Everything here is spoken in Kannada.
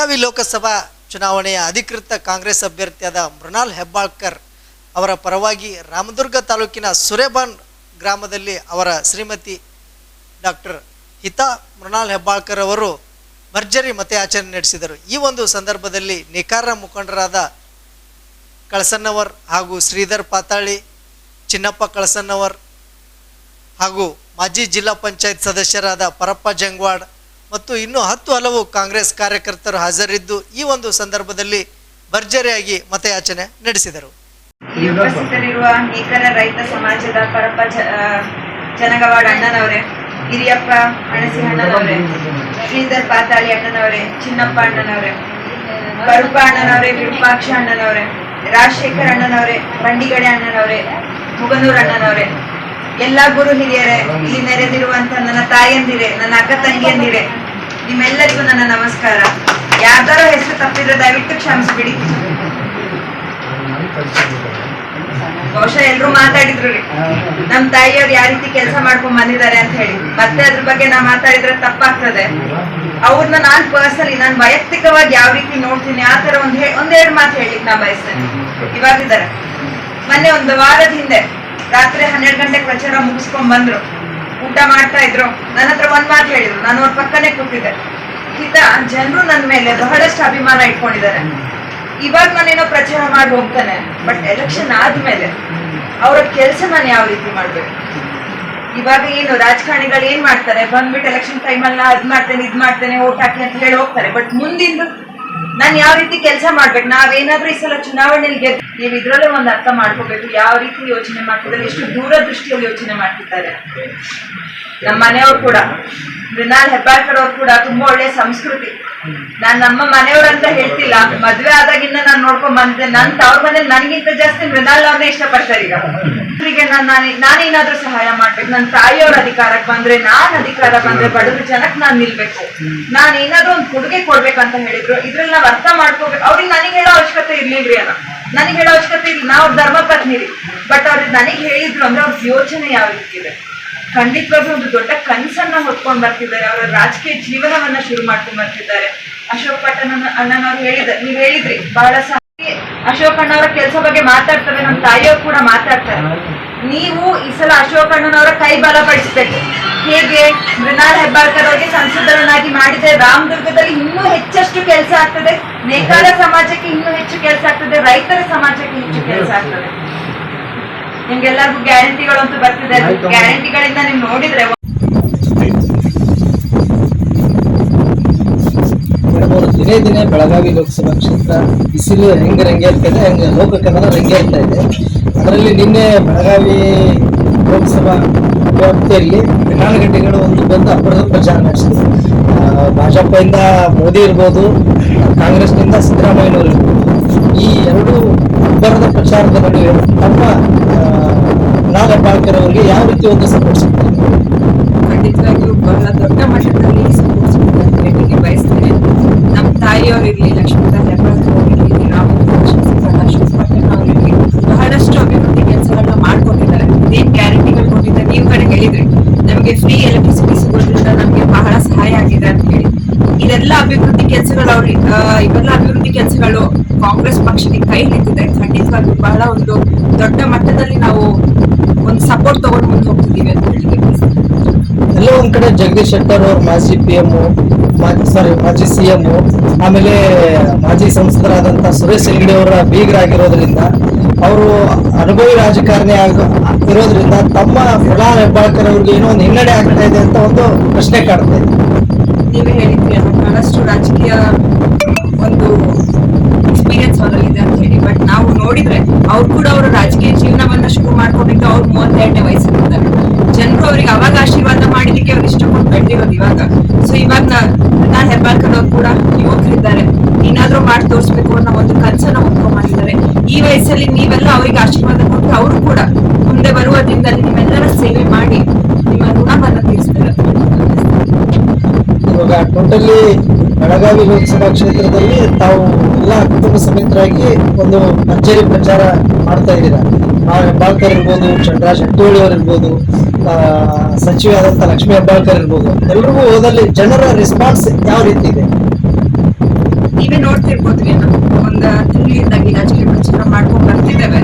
ಬೆಳಗಾವಿ ಲೋಕಸಭಾ ಚುನಾವಣೆಯ ಅಧಿಕೃತ ಕಾಂಗ್ರೆಸ್ ಅಭ್ಯರ್ಥಿಯಾದ ಮೃಣಾಲ್ ಹೆಬ್ಬಾಳ್ಕರ್ ಅವರ ಪರವಾಗಿ ರಾಮದುರ್ಗ ತಾಲೂಕಿನ ಸುರೇಬಾನ್ ಗ್ರಾಮದಲ್ಲಿ ಅವರ ಶ್ರೀಮತಿ ಡಾಕ್ಟರ್ ಹಿತಾ ಮೃಣಾಲ್ ಹೆಬ್ಬಾಳ್ಕರ್ ಅವರು ಭರ್ಜರಿ ಮತಯಾಚನೆ ನಡೆಸಿದರು. ಈ ಒಂದು ಸಂದರ್ಭದಲ್ಲಿ ನಿಖಾರ ಮುಖಂಡರಾದ ಕಳಸನ್ನವರ್ ಹಾಗೂ ಶ್ರೀಧರ್ ಪಾತಾಳಿ, ಚಿನ್ನಪ್ಪ ಕಳಸನ್ನವರ್ ಹಾಗೂ ಮಾಜಿ ಜಿಲ್ಲಾ ಪಂಚಾಯತ್ ಸದಸ್ಯರಾದ ಪರಪ್ಪ ಜಂಗ್ವಾಡ್ ಮತ್ತು ಇನ್ನೂ ಹತ್ತು ಹಲವು ಕಾಂಗ್ರೆಸ್ ಕಾರ್ಯಕರ್ತರು ಹಾಜರಿದ್ದು ಈ ಒಂದು ಸಂದರ್ಭದಲ್ಲಿ ಭರ್ಜರಿಯಾಗಿ ಮತಯಾಚನೆ ನಡೆಸಿದರು. ಉಪಸ್ಥಿತರಿರುವ ಈಕರ ರೈತ ಸಮಾಜದ ಪರಪ್ಪ ಜನಗವಾಡ ಅಣ್ಣನವರೇ, ಹಿರಿಯಪ್ಪ ಅಣಸಿಹಣ್ಣನವರೇ ಶ್ರೀಧರ್ ಪಾತಾಳಿ ಅಣ್ಣನವರೇ, ಚಿನ್ನಪ್ಪ ಅಣ್ಣನವರೇ ಕರುಪ ಅಣ್ಣನವರೇ, ವಿರೂಪಾಕ್ಷ ಅಣ್ಣನವರೇ, ರಾಜಶೇಖರ್ ಅಣ್ಣನವರೇ, ಬಂಡಿಗಡೆ ಅಣ್ಣನವರೇ, ಮುಗನೂರ್ ಅಣ್ಣನವರೇ, ಎಲ್ಲಾ ಗುರು ಹಿರಿಯರೇ, ಇಲ್ಲಿ ನೆರೆದಿರುವಂತ ನನ್ನ ತಾಯಂದಿರೆ, ನನ್ನ ಅಕ್ಕ ತಂಗಿಯಂದಿರೆ ನಿಮ್ಮೆಲ್ಲರಿಗೂ ನನ್ನ ನಮಸ್ಕಾರ. ಯಾರ್ದಾರೋ ಹೆಸರು ತಪ್ಪಿದ್ರೆ ದಯವಿಟ್ಟು ಕ್ಷಮಿಸ್ಬಿಡಿ. ಬಹುಶಃ ಎಲ್ರು ಮಾತಾಡಿದ್ರು ನಮ್ ತಾಯಿಯವ್ರು ಯಾವ ರೀತಿ ಕೆಲಸ ಮಾಡ್ಕೊಂಡ್ ಬಂದಿದ್ದಾರೆ ಅಂತ ಹೇಳಿ. ಮತ್ತೆ ಅದ್ರ ಬಗ್ಗೆ ನಾ ಮಾತಾಡಿದ್ರೆ ತಪ್ಪಾಗ್ತದೆ. ಅವ್ರನ್ನ ನಾನ್ ಪರ್ಸನಲಿ ನಾನ್ ವೈಯಕ್ತಿಕವಾಗಿ ಯಾವ ರೀತಿ ನೋಡ್ತೀನಿ, ಆ ತರ ಒಂದ್ ಒಂದೆರಡು ಮಾತು ಹೇಳಿಕ್ ನಾ ಬಯಸ್ತೇನೆ. ಇವಾಗಿದ್ದಾರೆ. ಮೊನ್ನೆ ಒಂದು ವಾರದ ಹಿಂದೆ ರಾತ್ರಿ ಹನ್ನೆರಡು ಗಂಟೆ ಪ್ರಚಾರ ಮುಗಿಸ್ಕೊಂಡ್ ಬಂದ್ರು ಊಟ ಮಾಡ್ತಾ ಇದ್ರು. ನನ್ನ ಹತ್ರ ಒಂದ್ ಮಾತು ಹೇಳಿದ್ರು. ನಾನು ಅವ್ರ ಪಕ್ಕನೆ ಕೂತಿದ್ದೆ. ಹಿತ ಜನರು ನನ್ನ ಮೇಲೆ ಬಹಳಷ್ಟು ಅಭಿಮಾನ ಇಟ್ಕೊಂಡಿದ್ದಾರೆ. ಇವಾಗ ನಾನೇನೋ ಪ್ರಚಾರ ಮಾಡಿ ಹೋಗ್ತಾನೆ ಬಟ್ ಎಲೆಕ್ಷನ್ ಆದ್ಮೇಲೆ ಅವರ ಕೆಲಸ ನಾನು ಯಾವ ರೀತಿ ಮಾಡ್ಬೇಕು? ಇವಾಗ ಏನು ರಾಜಕಾರಣಿಗಳು ಏನ್ ಮಾಡ್ತಾರೆ? ಬಂದ್ಬಿಟ್ಟು ಎಲೆಕ್ಷನ್ ಟೈಮಲ್ಲಿ ಅದ್ ಮಾಡ್ತೇನೆ, ಇದ್ ಮಾಡ್ತೇನೆ, ಓಟ್ ಹಾಕಿ ಅಂತ ಹೇಳಿ ಹೋಗ್ತಾರೆ. ಬಟ್ ಮುಂದಿಂದು ನಾನು ಯಾವ ರೀತಿ ಕೆಲಸ ಮಾಡ್ಬೇಕು? ನಾವೇನಾದ್ರೂ ಈ ಸಲ ಚುನಾವಣೆಯಲ್ಲಿ ಗೆದ್ದು ನೀವು ಇದ್ರಲ್ಲೇ ಒಂದು ಅರ್ಥ ಮಾಡ್ಕೋಬೇಕು ಯಾವ ರೀತಿ ಯೋಚನೆ ಮಾಡ್ತಿದ್ದಾರೆ, ಎಷ್ಟು ದೂರದೃಷ್ಟಿಯಲ್ಲಿ ಯೋಚನೆ ಮಾಡ್ತಿದ್ದಾರೆ. ನಮ್ಮ ಮನೆಯವ್ರು ಕೂಡ. ಮೃಣಾಲ್ ಹೆಬ್ಬಾಳ್ಕರ್ ಅವ್ರು ಕೂಡ ತುಂಬಾ ಒಳ್ಳೆ ಸಂಸ್ಕೃತಿ. ನಾನ್ ನಮ್ಮ ಮನೆಯವ್ರಂತ ಹೇಳ್ತಿಲ್ಲ. ಮದ್ವೆ ಆದಾಗಿಂದ ನಾನ್ ನೋಡ್ಕೊಂಡ್ ಬಂದೆ ನನ್ ತವ್ರ ಮನೇಲಿ ನನ್ಗಿಂತ ಜಾಸ್ತಿ ಮೃಣಾಲ್ ಅವ್ರನ್ನೇ ಇಷ್ಟಪಡ್ತಾರೆ ಈಗ. ಅವರಿಗೆ ನಾನ್ ನಾನೇ- ನಾನೇನಾದ್ರೂ ಸಹಾಯ ಮಾಡ್ಬೇಕು. ನನ್ನ ತಾಯಿಯವ್ರ ಅಧಿಕಾರಕ್ಕೆ ಬಂದ್ರೆ, ನಾನ್ ಅಧಿಕಾರ ಬಂದ್ರೆ ಬಡವ್ರ ಜನಕ್ ನಾನ್ ನಿಲ್ಬೇಕು. ನಾನ್ ಏನಾದ್ರೂ ಒಂದ್ ಕೊಡುಗೆ ಅಂತ ಹೇಳಿದ್ರು, ಇದ್ರಲ್ಲಿ ನಾವ್ ಅರ್ಥ ಮಾಡ್ಕೋಬೇಕು. ಅವ್ರಿಗೆ ನನಗೆ ಹೇಳೋ ಅವಶ್ಯಕತೆ ಇರ್ಲಿಲ್ರಿ ಅಲ್ಲ. ನನಗೆ ಹೇಳೋ ಅವಶ್ಯಕತೆ ಇಲ್ಲ. ನಾವ್ ಧರ್ಮ ಪತ್ನಿ ರೀ ಬಟ್ ಅವ್ರಿಗೆ ನನಗೆ ಹೇಳಿದ್ರು ಅಂದ್ರೆ ಅವ್ರ ಯೋಚನೆ ಯಾವ ರೀತಿ ಇದೆ? ಖಂಡಿತವಾಗ್ಲೂ ಒಂದು ದೊಡ್ಡ ಕನಸನ್ನ ಹೊತ್ಕೊಂಡ್ ಬರ್ತಿದ್ದಾರೆ. ಅವರ ರಾಜಕೀಯ ಜೀವನವನ್ನ ಶುರು ಮಾಡ್ಕೊಂಡ್ ಬರ್ತಿದ್ದಾರೆ. ಅಶೋಕ್ ಪಟ್ಟಣ ಅಣ್ಣನವ್ರು ಹೇಳಿದ ನೀವ್ ಹೇಳಿದ್ರಿ, ಬಹಳ ಸಾರಿ. ಅಶೋಕ್ ಅಣ್ಣವರ ಕೆಲಸ ಬಗ್ಗೆ ಮಾತಾಡ್ತಾರೆ ನಮ್ಮ ತಾಯಿಯವ್ರು ಕೂಡ ಮಾತಾಡ್ತಾರೆ. ನೀವು ಈ ಸಲ ಅಶೋಕ್ ಅಣ್ಣನವರ ಕೈ ಬಲಪಡಿಸ್ಬೇಕು ಹೇಗೆ? ಮೃಣಾಲ್ ಹೆಬ್ಬಾಳ್ಕರ್ ಅವರಿಗೆ ಸಂಸದರನ್ನಾಗಿ ಮಾಡಿದೆ ರಾಮದುರ್ಗದಲ್ಲಿ ಇನ್ನೂ ಹೆಚ್ಚಷ್ಟು ಕೆಲಸ ಆಗ್ತದೆ. ನೇಕಾರ ಸಮಾಜಕ್ಕೆ ಇನ್ನೂ ಹೆಚ್ಚು ಕೆಲಸ ಆಗ್ತದೆ. ರೈತರ ಸಮಾಜಕ್ಕೆ ಹೆಚ್ಚು ಕೆಲಸ ಆಗ್ತದೆ. ನಿಮ್ಗೆಲ್ಲರಿಗೂ ಗ್ಯಾರಂಟಿಗಳಂತೂ ಬರ್ತಿದೆ. ಗ್ಯಾರಂಟಿಗಳಿಂದ ನೀವು ನೋಡಿದ್ರೆ ದಿನೇ ದಿನೇ ಬೆಳಗಾವಿ ಲೋಕಸಭಾ ಕ್ಷೇತ್ರ ಬಿಸಿಲು ಹೆಂಗೆ ರಂಗೆ ಇದೆ ಹಂಗೆ ಲೋಕ ಕನ್ನಡ ರಂಗೇರ್ತಾ ಇದೆ. ಅದರಲ್ಲಿ ನಿನ್ನೆ ಬೆಳಗಾವಿ ಲೋಕಸಭಾ ವ್ಯಾಪ್ತಿಯಲ್ಲಿ ಗಂಟೆಗಳು ಒಂದು ಬಂದು ಅಪರಾಧ ಪ್ರಚಾರ ನಡೆಸಿದೆ. ಭಾಜಪದಿಂದ ಮೋದಿ ಇರ್ಬೋದು ಕಾಂಗ್ರೆಸ್ನಿಂದ ಸಿದ್ದರಾಮಯ್ಯನವರು ಇರ್ಬೋದು. ಈ ಎರಡು ಅಬ್ಬರದ ಪ್ರಚಾರದ ನಡುವೆ ತಮ್ಮ ನಾಲ್ ಹೆಬ್ಬಾಳ್ಕರ್ ಅವರಿಗೆ ಯಾವ ರೀತಿ ಒಂದು ಸಪೋರ್ಟ್ ಖಂಡಿತವಾಗಿಯೂ ಬಹಳ ದೊಡ್ಡ ಮಟ್ಟದಲ್ಲಿ ಸಪೋರ್ಟ್ ಭೇಟಿಗೆ ಬಯಸ್ತೇನೆ ನಮ್ಮ ತಾಯಿಯವರಿರ್ಲಿ ಲಕ್ಷ್ಮೀತಾ ಹೆಬ್ಬಾಳ್ಕರ್ ಅವರಿರ್ಲಿ ರಾಮಚಂದ್ರ ಶಾಸಕ ಅಶೋಕ್ ಪಟ್ಟಣ ಅವರಿರ್ಲಿ ಬಹಳಷ್ಟು ಅಭಿವೃದ್ಧಿ ಕೆಲಸಗಳನ್ನ ಮಾಡ್ಕೊಂಡಿದ್ದಾರೆ ಏನ್ ಗ್ಯಾರಂಟಿಗಳು ಕೊಟ್ಟಿದ್ದಾರೆ ನೀವು ಕಡೆ ಹೇಳಿದ್ರಿ ನಮಗೆ ಫ್ರೀ ಎಲೆಕ್ಟ್ರಿಸಿಟಿ ಸಿಗೋದ್ರಿಂದ ನಮಗೆ ಬಹಳ ಸಹಾಯ ಆಗಿದೆ ಅಂತ ಹೇಳಿ ಇದೆಲ್ಲ ಅಭಿವೃದ್ಧಿ ಆ, ಇವೆಲ್ಲ ಅಭಿವೃದ್ಧಿ ಕೆಲಸಗಳು ಕಾಂಗ್ರೆಸ್ ಪಕ್ಷಕ್ಕೆ ಕೈ ನಿಂತಿದೆ ಖಂಡಿತವಾಗಿ ಬಹಳ ಒಂದು ದೊಡ್ಡ ಮಟ್ಟದಲ್ಲಿ ನಾವು ಒಂದು ಸಪೋರ್ಟ್ ತಗೊಂಡು ಮುಂದೆ ಹೋಗ್ತಿದ್ದೀವಿ ಅಂತ ಹೇಳಿ. ಎಲ್ಲೋ ಒಂದ್ ಕಡೆ ಜಗದೀಶ್ ಶೆಟ್ಟರ್ ಅವ್ರ ಮಾಜಿ ಪಿ ಎಂ ಮಾಜಿ ಸಾರಿ ಮಾಜಿ ಸಿ ಎಂ ಆಮೇಲೆ ಮಾಜಿ ಸಂಸದರಾದಂತ ಸುರೇಶ್ ಹೆಗಡೆ ಅವರ ಬೀಗರಾಗಿರೋದ್ರಿಂದ ಅವರು ಅನುಭವಿ ರಾಜಕಾರಣಿ ಆಗ ಇರೋದ್ರಿಂದ ತಮ್ಮ ಮೃಣಾಲ್ ಹೆಬ್ಬಾಳ್ಕರ್ ಅವ್ರಿಗೆ ಏನೋ ಒಂದು ಹಿನ್ನಡೆ ಆಗ್ತಾ ಇದೆ ಅಂತ ಒಂದು ಪ್ರಶ್ನೆ ಕಾಡ್ತಾ ಇದೆ. ನೀವೇ ಹೇಳಿದ್ರಿ ಬಹಳಷ್ಟು ರಾಜಕೀಯ ಒಂದು ಎಕ್ಸ್ಪೀರಿಯನ್ಸ್ ಅವರಲ್ಲಿದೆ ಅಂತ ಹೇಳಿ. ಬಟ್ ನಾವು ನೋಡಿದ್ರೆ ಅವ್ರು ಕೂಡ ಅವರ ರಾಜಕೀಯ ಜೀವನವನ್ನ ಶುರು ಮಾಡ್ಕೊಂಡಿದ್ದು ಅವ್ರು ಮೂವತ್ತೆರಡನೇ ವಯಸ್ಸಿನಿಂದ ಜನರು ಅವರಿಗೆ ಅವಾಗ ಆಶೀರ್ವಾದ ಮಾಡಿದಕ್ಕೆ ಅವ್ರು ಇಷ್ಟಪಟ್ಟು ಬೆಳೆದಿರೋದು ಇವಾಗ ಸೊ ಇವಾಗ ನಾನು ಹೆಬ್ಬಾಳ್ಕರ್ ಅವ್ರು ಕೂಡ ಯುವಕರಿದ್ದಾರೆ ಏನಾದ್ರೂ ಮಾಡಿ ತೋರಿಸ್ಬೇಕು ಅನ್ನೋ ಒಂದು ಕನಸನ್ನ ಹೊತ್ಕೊಂಡ್ ಮಾಡಿದ್ದಾರೆ ಈ ವಯಸ್ಸಲ್ಲಿ ನೀವೆಲ್ಲ ಅವರಿಗೆ ಆಶೀರ್ವಾದ ಕೊಟ್ಟು ಅವರು ಕೂಡ ಮುಂದೆ ಬರುವ ದಿನದಲ್ಲಿ ನಿಮ್ಮೆಲ್ಲರ ಸೇವೆ ಮಾಡಿ ನಿಮ್ಮ ಋಣವನ್ನ ತೀರಿಸ್ತಾರೆ ಟೋಟಲಿ ಬೆಳಗಾವಿ ಲೋಕಸಭಾ ಕ್ಷೇತ್ರದಲ್ಲಿ ತಾವು ಎಲ್ಲ ಕುಟುಂಬ ಸಮೇತರಾಗಿ ಒಂದು ಭರ್ಜರಿ ಪ್ರಚಾರ ಮಾಡ್ತಾ ಇದ್ದೀರಾ? ಹೆಬ್ಬಾಳ್ಕರ್ ಇರ್ಬೋದು, ಚಂದ್ರಾಜ್ ಹೆಟ್ಟೋಳಿ ಅವ್ರು ಇರ್ಬೋದು ಸಚಿವೆ ಆದಂತ ಲಕ್ಷ್ಮೀ ಹೆಬ್ಬಾಳ್ಕರ್ ಇರ್ಬೋದು, ಎಲ್ರಿಗೂ ಹೋದಲ್ಲಿ ಜನರ ರೆಸ್ಪಾನ್ಸ್ ಯಾವ ರೀತಿ ಇದೆ? ನೀವೇ ನೋಡ್ತಿರ್ಬೋದ್ರಿ ಒಂದ್ ತಿಂಗಳಿಂದಾಗಿ ರಾಜಕೀಯ ಪ್ರಚಾರ ಮಾಡ್ಕೊಂಡು ಬರ್ತಿದ್ದೇವೆ.